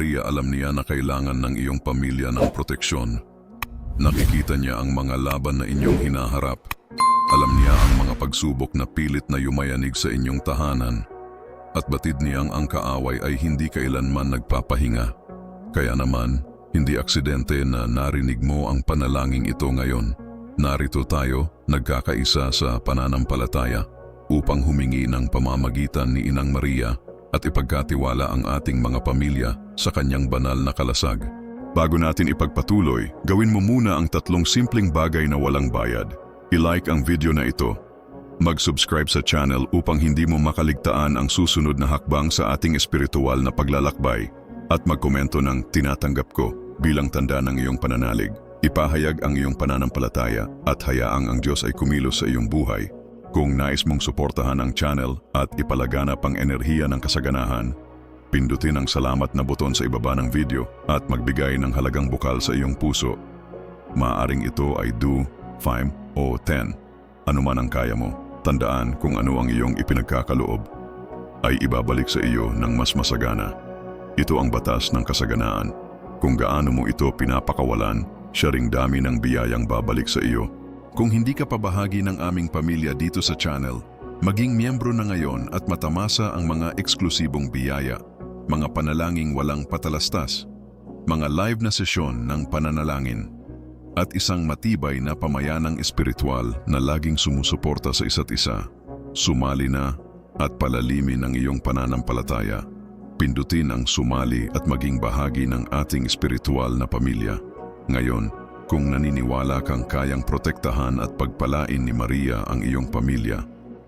Maria alam niya na kailangan ng iyong pamilya ng proteksyon. Nakikita niya ang mga laban na inyong hinaharap. Alam niya ang mga pagsubok na pilit na yumayanig sa inyong tahanan. At batid niyang ang kaaway ay hindi kailanman nagpapahinga. Kaya naman, hindi aksidente na narinig mo ang panalangin ito ngayon. Narito tayo, nagkakaisa sa pananampalataya upang humingi ng pamamagitan ni Inang Maria at ipagkatiwala ang ating mga pamilya sa kanyang banal na kalasag. Bago natin ipagpatuloy, gawin mo muna ang tatlong simpleng bagay na walang bayad. I-like ang video na ito. Mag-subscribe sa channel upang hindi mo makaligtaan ang susunod na hakbang sa ating espiritual na paglalakbay at magkomento ng tinatanggap ko bilang tanda ng iyong pananalig. Ipahayag ang iyong pananampalataya at hayaang ang Diyos ay kumilos sa iyong buhay. Kung nais mong suportahan ang channel at ipalaganap ang enerhiya ng kasaganahan, pindutin ang salamat na buton sa ibaba ng video at magbigay ng halagang bukal sa iyong puso. Maaring ito ay do, 5 o 10. Ano man ang kaya mo, tandaan kung ano ang iyong ipinagkakaloob ay ibabalik sa iyo ng mas masagana. Ito ang batas ng kasaganaan. Kung gaano mo ito pinapakawalan, siya ring dami ng biyayang babalik sa iyo. Kung hindi ka pa bahagi ng aming pamilya dito sa channel, maging miyembro na ngayon at matamasa ang mga eksklusibong biyaya, mga panalangin walang patalastas, mga live na sesyon ng pananalangin, at isang matibay na pamayanang espiritual na laging sumusuporta sa isa't isa. Sumali na at palalimin ang iyong pananampalataya. Pindutin ang sumali at maging bahagi ng ating espiritual na pamilya. Ngayon, kung naniniwala kang kayang protektahan at pagpalain ni Maria ang iyong pamilya,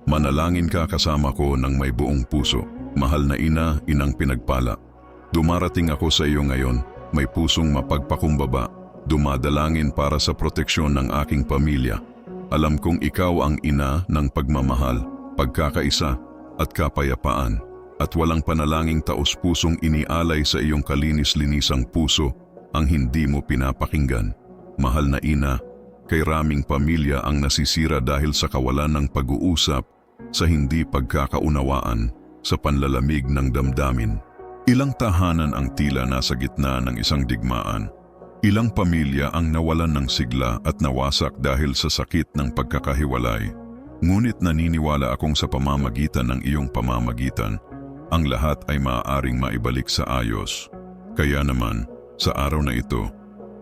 manalangin ka kasama ko ng may buong puso. Mahal na ina, inang pinagpala. Dumarating ako sa iyo ngayon, may pusong mapagpakumbaba, dumadalangin para sa proteksyon ng aking pamilya. Alam kong ikaw ang ina ng pagmamahal, pagkakaisa at kapayapaan at walang panalangin taos-pusong inialay sa iyong kalinis-linisang puso ang hindi mo pinapakinggan. Mahal na ina, kay raming pamilya ang nasisira dahil sa kawalan ng pag-uusap, sa hindi pagkakaunawaan, sa panlalamig ng damdamin. Ilang tahanan ang tila nasa gitna ng isang digmaan. Ilang pamilya ang nawalan ng sigla at nawasak dahil sa sakit ng pagkakahiwalay. Ngunit naniniwala akong sa pamamagitan ng iyong pamamagitan, ang lahat ay maaaring maibalik sa ayos. Kaya naman, sa araw na ito,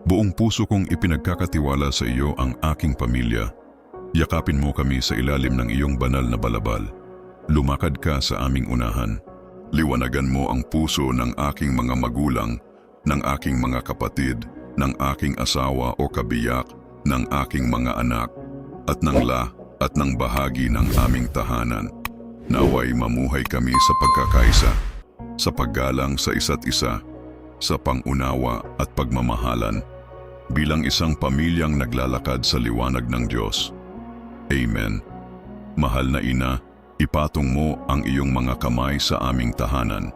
buong puso kong ipinagkakatiwala sa iyo ang aking pamilya. Yakapin mo kami sa ilalim ng iyong banal na balabal. Lumakad ka sa aming unahan. Liwanagan mo ang puso ng aking mga magulang, ng aking mga kapatid, ng aking asawa o kabiyak, ng aking mga anak, at ng la at ng bahagi ng aming tahanan. Naway mamuhay kami sa pagkakaisa, sa paggalang sa isa't isa, sa pangunawa at pagmamahalan, bilang isang pamilyang naglalakad sa liwanag ng Diyos. Amen. Mahal na ina, ipatong mo ang iyong mga kamay sa aming tahanan.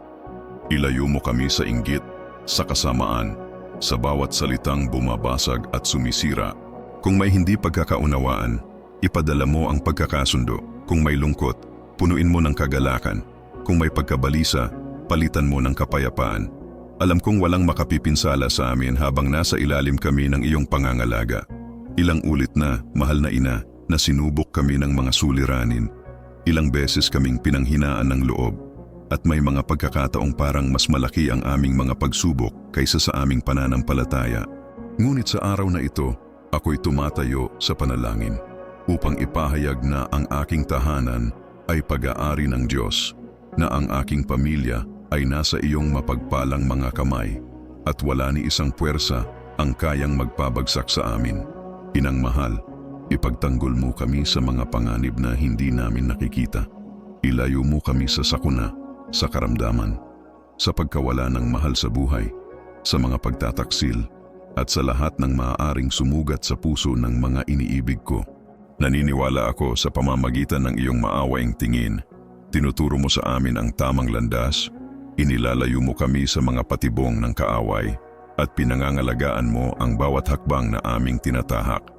Ilayo mo kami sa inggit, sa kasamaan, sa bawat salitang bumabasag at sumisira. Kung may hindi pagkakaunawaan, ipadala mo ang pagkakasundo. Kung may lungkot, punuin mo ng kagalakan. Kung may pagkabalisa, palitan mo ng kapayapaan. Alam kong walang makapipinsala sa amin habang nasa ilalim kami ng iyong pangangalaga. Ilang ulit na, mahal na ina, na sinubok kami ng mga suliranin. Ilang beses kaming pinanghinaan ng loob at may mga pagkakataong parang mas malaki ang aming mga pagsubok kaysa sa aming pananampalataya. Ngunit sa araw na ito, ako'y tumatayo sa panalangin upang ipahayag na ang aking tahanan ay pag-aari ng Diyos, na ang aking pamilya ay nasa iyong mapagpalang mga kamay at wala ni isang puwersa ang kayang magpabagsak sa amin. Inang mahal, ipagtanggol mo kami sa mga panganib na hindi namin nakikita. Ilayo mo kami sa sakuna, sa karamdaman, sa pagkawala ng mahal sa buhay, sa mga pagtataksil, at sa lahat ng maaaring sumugat sa puso ng mga iniibig ko. Naniniwala ako sa pamamagitan ng iyong maawaing tingin. Tinuturo mo sa amin ang tamang landas, inilalayo mo kami sa mga patibong ng kaaway, at pinangangalagaan mo ang bawat hakbang na aming tinatahak.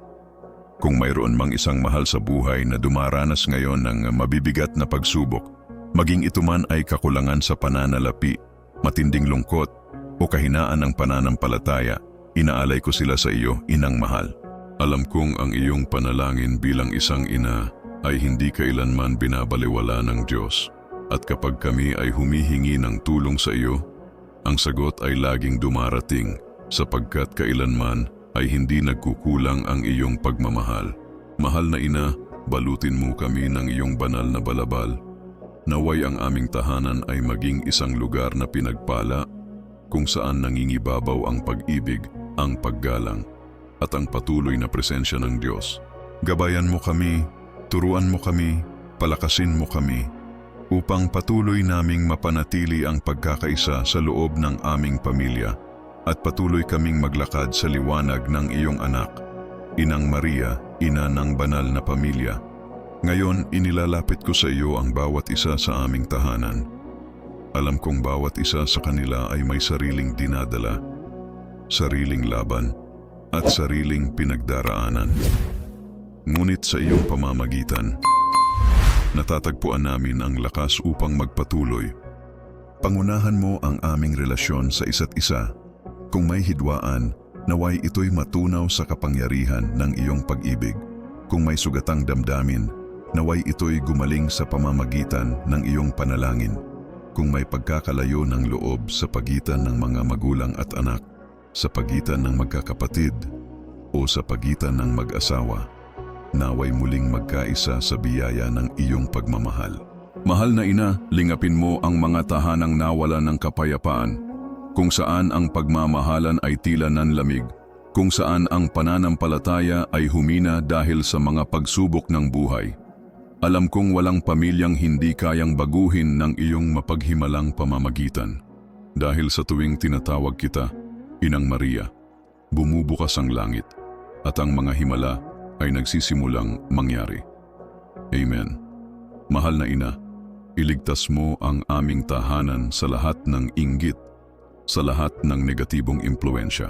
Kung mayroon mang isang mahal sa buhay na dumaranas ngayon ng mabibigat na pagsubok, maging ito man ay kakulangan sa pananalapi, matinding lungkot, o kahinaan ng pananampalataya, inaalay ko sila sa iyo, inang mahal. Alam kong ang iyong panalangin bilang isang ina ay hindi kailanman binabaliwala ng Diyos. At kapag kami ay humihingi ng tulong sa iyo, ang sagot ay laging dumarating sapagkat kailanman ay hindi nagkukulang ang iyong pagmamahal. Mahal na ina, balutin mo kami ng iyong banal na balabal. Naway ang aming tahanan ay maging isang lugar na pinagpala kung saan nangingibabaw ang pag-ibig, ang paggalang, at ang patuloy na presensya ng Diyos. Gabayan mo kami, turuan mo kami, palakasin mo kami, upang patuloy naming mapanatili ang pagkakaisa sa loob ng aming pamilya at patuloy kaming maglakad sa liwanag ng iyong anak, Inang Maria, ina ng banal na pamilya. Ngayon, inilalapit ko sa iyo ang bawat isa sa aming tahanan. Alam kong bawat isa sa kanila ay may sariling dinadala, sariling laban, at sariling pinagdaraanan. Ngunit sa iyong pamamagitan, natatagpuan namin ang lakas upang magpatuloy. Pangunahan mo ang aming relasyon sa isa't isa. Kung may hidwaan, naway ito'y matunaw sa kapangyarihan ng iyong pag-ibig. Kung may sugatang damdamin, naway ito'y gumaling sa pamamagitan ng iyong panalangin. Kung may pagkakalayo ng loob sa pagitan ng mga magulang at anak, sa pagitan ng magkakapatid, o sa pagitan ng mag-asawa, naway muling magkaisa sa biyaya ng iyong pagmamahal. Mahal na ina, lingapin mo ang mga tahanang nawala ng kapayapaan, kung saan ang pagmamahalan ay tila nanlamig, kung saan ang pananampalataya ay humina dahil sa mga pagsubok ng buhay. Alam kong walang pamilyang hindi kayang baguhin ng iyong mapaghimalang pamamagitan. Dahil sa tuwing tinatawag kita, Inang Maria, bumubukas ang langit at ang mga himala ay nagsisimulang mangyari. Amen. Mahal na ina, iligtas mo ang aming tahanan sa lahat ng inggit, sa lahat ng negatibong impluensya.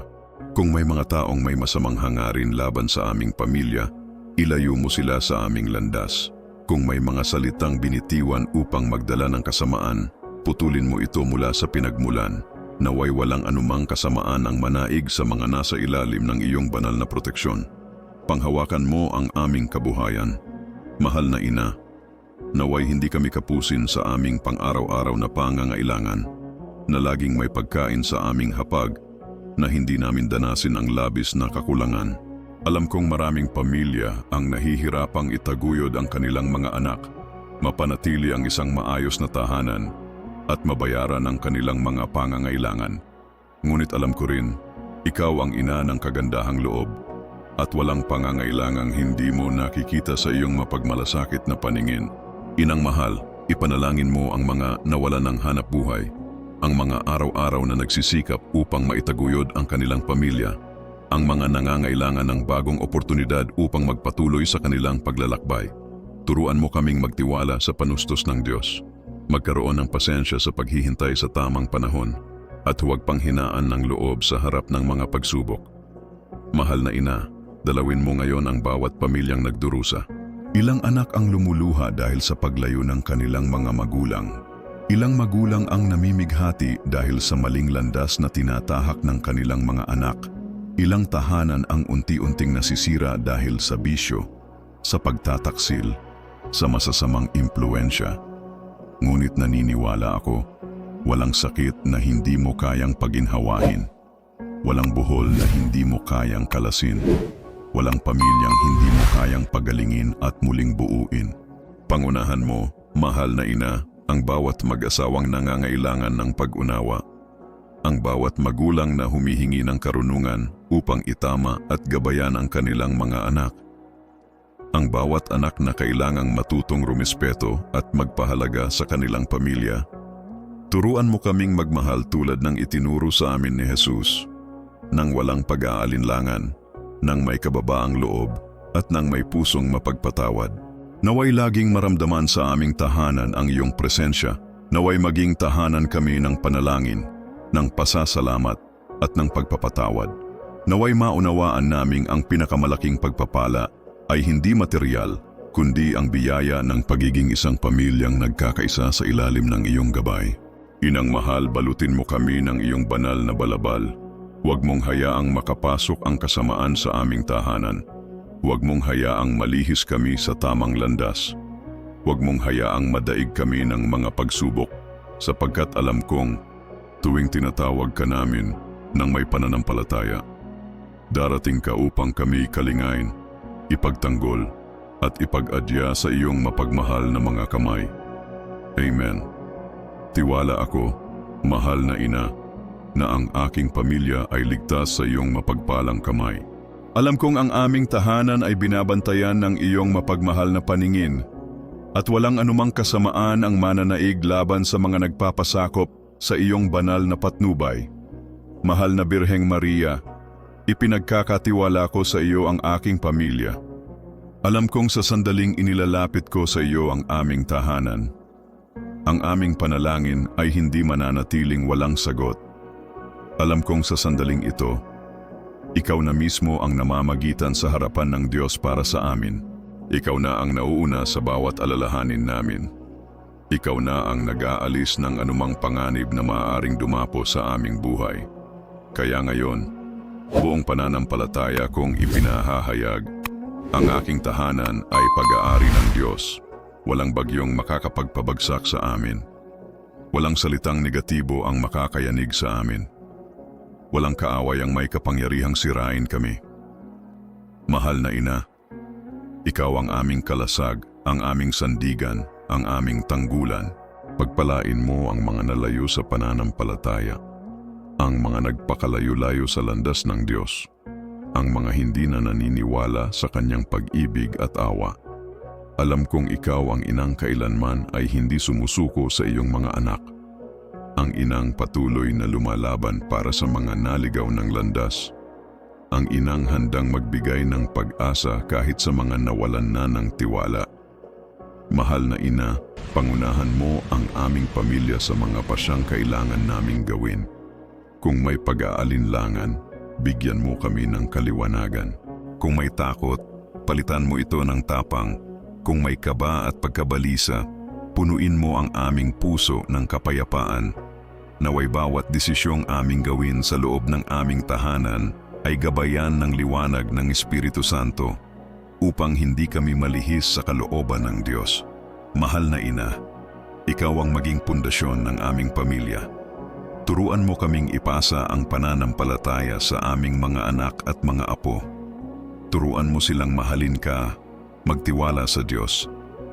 Kung may mga taong may masamang hangarin laban sa aming pamilya, ilayo mo sila sa aming landas. Kung may mga salitang binitiwan upang magdala ng kasamaan, putulin mo ito mula sa pinagmulan. Naway walang anumang kasamaan ang manaig sa mga nasa ilalim ng iyong banal na proteksyon. Panghawakan mo ang aming kabuhayan. Mahal na ina, naway hindi kami kapusin sa aming pang-araw-araw na pangangailangan, na laging may pagkain sa aming hapag, na hindi namin danasin ang labis na kakulangan. Alam kong maraming pamilya ang nahihirapang itaguyod ang kanilang mga anak, mapanatili ang isang maayos na tahanan, at mabayaran ang kanilang mga pangangailangan. Ngunit alam ko rin, ikaw ang ina ng kagandahang loob, at walang pangangailangang hindi mo nakikita sa iyong mapagmalasakit na paningin. Inang mahal, ipanalangin mo ang mga nawalan ng hanap buhay, ang mga araw-araw na nagsisikap upang maitaguyod ang kanilang pamilya, ang mga nangangailangan ng bagong oportunidad upang magpatuloy sa kanilang paglalakbay. Turuan mo kaming magtiwala sa panustos ng Diyos. Magkaroon ng pasensya sa paghihintay sa tamang panahon at huwag panghinaan ng loob sa harap ng mga pagsubok. Mahal na ina, dalawin mo ngayon ang bawat pamilyang nagdurusa. Ilang anak ang lumuluha dahil sa paglayo ng kanilang mga magulang. Ilang magulang ang namimighati dahil sa maling landas na tinatahak ng kanilang mga anak. Ilang tahanan ang unti-unting nasisira dahil sa bisyo, sa pagtataksil, sa masasamang impluensya. Ngunit naniniwala ako, walang sakit na hindi mo kayang paginhawahin. Walang buhol na hindi mo kayang kalasin. Walang pamilyang hindi mo kayang pagalingin at muling buuin. Pangunahan mo, mahal na ina, ang bawat mag-asawang nangangailangan ng pag-unawa. Ang bawat magulang na humihingi ng karunungan upang itama at gabayan ang kanilang mga anak. Ang bawat anak na kailangang matutong rumispeto at magpahalaga sa kanilang pamilya. Turuan mo kaming magmahal tulad ng itinuro sa amin ni Jesus, nang walang pag-aalinlangan, nang may kababaang loob, at nang may pusong mapagpatawad. Naway laging maramdaman sa aming tahanan ang iyong presensya, naway maging tahanan kami ng panalangin, ng pasasalamat, at ng pagpapatawad. Naway maunawaan naming ang pinakamalaking pagpapala ay hindi material, kundi ang biyaya ng pagiging isang pamilyang nagkakaisa sa ilalim ng iyong gabay. Inang mahal, balutin mo kami ng iyong banal na balabal. Huwag mong hayaang makapasok ang kasamaan sa aming tahanan. Huwag mong hayaang malihis kami sa tamang landas. Huwag mong hayaang madaig kami ng mga pagsubok sapagkat alam kong tuwing tinatawag ka namin ng may pananampalataya. Darating ka upang kami kalingain, ipagtanggol at ipag-adya sa iyong mapagmahal na mga kamay. Amen. Tiwala ako, mahal na ina, na ang aking pamilya ay ligtas sa iyong mapagpalang kamay. Alam kong ang aming tahanan ay binabantayan ng iyong mapagmahal na paningin at walang anumang kasamaan ang mananaig laban sa mga nagpapasakop sa iyong banal na patnubay. Mahal na Birheng Maria, ipinagkakatiwala ko sa iyo ang aking pamilya. Alam kong sa sandaling inilalapit ko sa iyo ang aming tahanan. Ang aming panalangin ay hindi mananatiling walang sagot. Alam kong sa sandaling ito, ikaw na mismo ang namamagitan sa harapan ng Diyos para sa amin. Ikaw na ang nauuna sa bawat alalahanin namin. Ikaw na ang nag-aalis ng anumang panganib na maaaring dumapo sa aming buhay. Kaya ngayon, buong pananampalataya kong ipinahahayag, ang aking tahanan ay pag-aari ng Diyos. Walang bagyong makakapagpabagsak sa amin. Walang salitang negatibo ang makakayanig sa amin. Walang kaaway ang may kapangyarihang sirain kami. Mahal na ina, ikaw ang aming kalasag, ang aming sandigan, ang aming tanggulan. Pagpalain mo ang mga nalayo sa pananampalataya, ang mga nagpakalayo-layo sa landas ng Diyos, ang mga hindi na naniniwala sa kanyang pag-ibig at awa. Alam kong ikaw ang inang kailanman ay hindi sumusuko sa iyong mga anak. Ang inang patuloy na lumalaban para sa mga naligaw ng landas. Ang inang handang magbigay ng pag-asa kahit sa mga nawalan na ng tiwala. Mahal na ina, pangunahan mo ang aming pamilya sa mga pasyang kailangan naming gawin. Kung may pag-aalinlangan, bigyan mo kami ng kaliwanagan. Kung may takot, palitan mo ito ng tapang. Kung may kaba at pagkabalisa, punuin mo ang aming puso ng kapayapaan. Naway bawat desisyong aming gawin sa loob ng aming tahanan ay gabayan ng liwanag ng Espiritu Santo upang hindi kami malihis sa kalooban ng Diyos. Mahal na ina, ikaw ang maging pundasyon ng aming pamilya. Turuan mo kaming ipasa ang pananampalataya sa aming mga anak at mga apo. Turuan mo silang mahalin ka, magtiwala sa Diyos,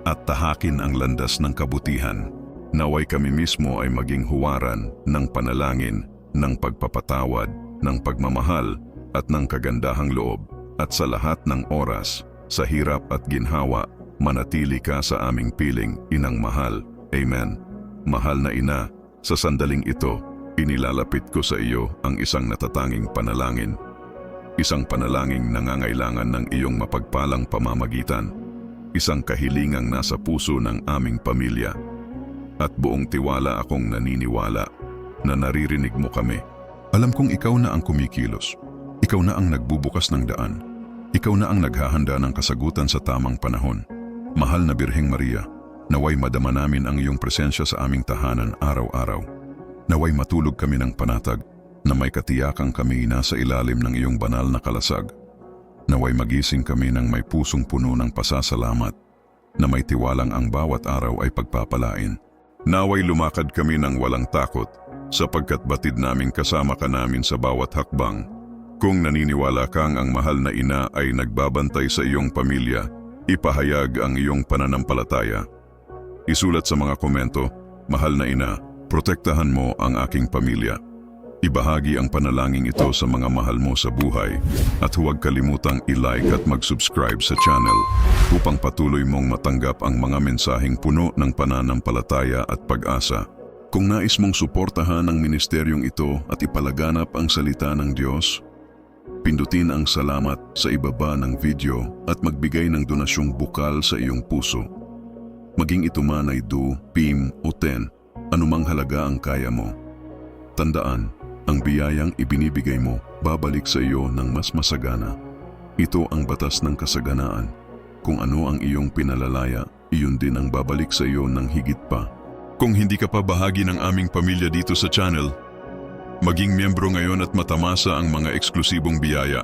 at tahakin ang landas ng kabutihan. Naway kami mismo ay maging huwaran ng panalangin, ng pagpapatawad, ng pagmamahal, at ng kagandahang loob. At sa lahat ng oras, sa hirap at ginhawa, manatili ka sa aming piling, inang mahal. Amen. Mahal na ina, sa sandaling ito, inilalapit ko sa iyo ang isang natatanging panalangin. Isang panalangin nangangailangan ng iyong mapagpalang pamamagitan. Isang kahilingang nasa puso ng aming pamilya. At buong tiwala akong naniniwala na naririnig mo kami. Alam kong ikaw na ang kumikilos. Ikaw na ang nagbubukas ng daan. Ikaw na ang naghahanda ng kasagutan sa tamang panahon. Mahal na Birheng Maria, naway madama namin ang iyong presensya sa aming tahanan araw-araw. Naway matulog kami ng panatag na may katiyakang kami nasa ilalim ng iyong banal na kalasag. Naway magising kami ng may pusong puno ng pasasalamat na may tiwalang ang bawat araw ay pagpapalain. Naway lumakad kami ng walang takot sapagkat batid naming kasama ka namin sa bawat hakbang. Kung naniniwala kang ang mahal na ina ay nagbabantay sa iyong pamilya, ipahayag ang iyong pananampalataya. Isulat sa mga komento, Mahal na ina, protektahan mo ang aking pamilya. Ibahagi ang panalangin ito sa mga mahal mo sa buhay at huwag kalimutang i-like at mag-subscribe sa channel upang patuloy mong matanggap ang mga mensaheng puno ng pananampalataya at pag-asa. Kung nais mong suportahan ang ministeryong ito at ipalaganap ang salita ng Diyos, pindutin ang salamat sa ibaba ng video at magbigay ng donasyong bukal sa iyong puso. Maging ito man ay do, pim o ten, anumang halaga ang kaya mo. Tandaan, ang biyayang ibinibigay mo babalik sa iyo ng mas masagana. Ito ang batas ng kasaganaan. Kung ano ang iyong pinalalaya, iyon din ang babalik sa iyo ng higit pa. Kung hindi ka pa bahagi ng aming pamilya dito sa channel, maging miyembro ngayon at matamasa ang mga eksklusibong biyaya.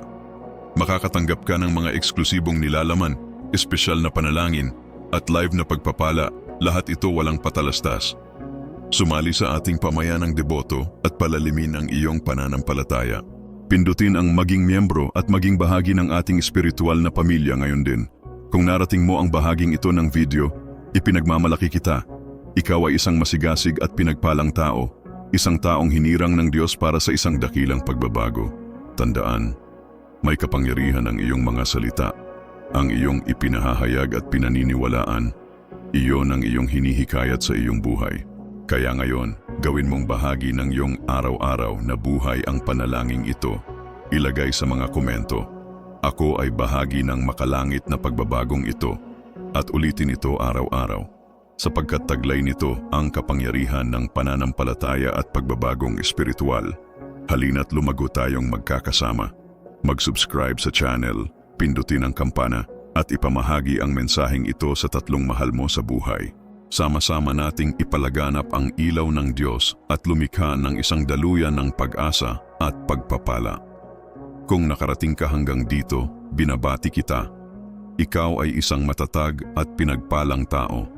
Makakatanggap ka ng mga eksklusibong nilalaman, espesyal na panalangin, at live na pagpapala, lahat ito walang patalastas. Sumali sa ating pamayanang deboto at palalimin ang iyong pananampalataya. Pindutin ang maging miyembro at maging bahagi ng ating espiritual na pamilya ngayon din. Kung narating mo ang bahaging ito ng video, ipinagmamalaki kita. Ikaw ay isang masigasig at pinagpalang tao, isang taong hinirang ng Diyos para sa isang dakilang pagbabago. Tandaan, may kapangyarihan ang iyong mga salita, ang iyong ipinahahayag at pinaniniwalaan. Iyon ang iyong hinihikayat sa iyong buhay. Kaya ngayon, gawin mong bahagi ng iyong araw-araw na buhay ang panalangin ito. Ilagay sa mga komento. Ako ay bahagi ng makalangit na pagbabagong ito at ulitin ito araw-araw sapagkat taglay nito ang kapangyarihan ng pananampalataya at pagbabagong espiritual. Halina't lumago tayong magkakasama. Mag-subscribe sa channel, pindutin ang kampana at ipamahagi ang mensaheng ito sa tatlong mahal mo sa buhay. Sama-sama nating ipalaganap ang ilaw ng Diyos at lumikha ng isang daluyan ng pag-asa at pagpapala. Kung nakarating ka hanggang dito, binabati kita. Ikaw ay isang matatag at pinagpalang tao.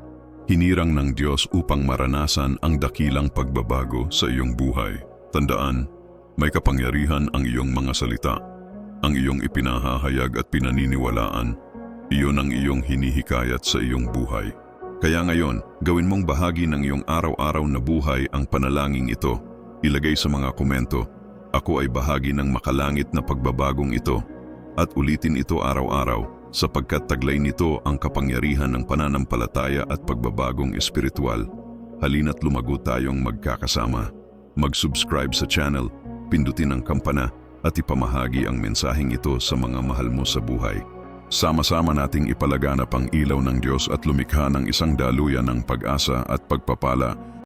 Hinirang ng Diyos upang maranasan ang dakilang pagbabago sa iyong buhay. Tandaan, may kapangyarihan ang iyong mga salita. Ang iyong ipinahahayag at pinaniniwalaan, iyon ang iyong hinihikayat sa iyong buhay. Kaya ngayon, gawin mong bahagi ng iyong araw-araw na buhay ang panalangin ito. Ilagay sa mga komento, ako ay bahagi ng makalangit na pagbabagong ito at ulitin ito araw-araw sapagkat taglay nito ang kapangyarihan ng pananampalataya at pagbabagong espiritual. Halina't lumago tayong magkakasama. Mag-subscribe sa channel, pindutin ang kampana at ipamahagi ang mensaheng ito sa mga mahal mo sa buhay. Sama-sama nating ipalaganap ang ilaw ng Diyos at lumikha ng isang daluyan ng pag-asa at pagpapala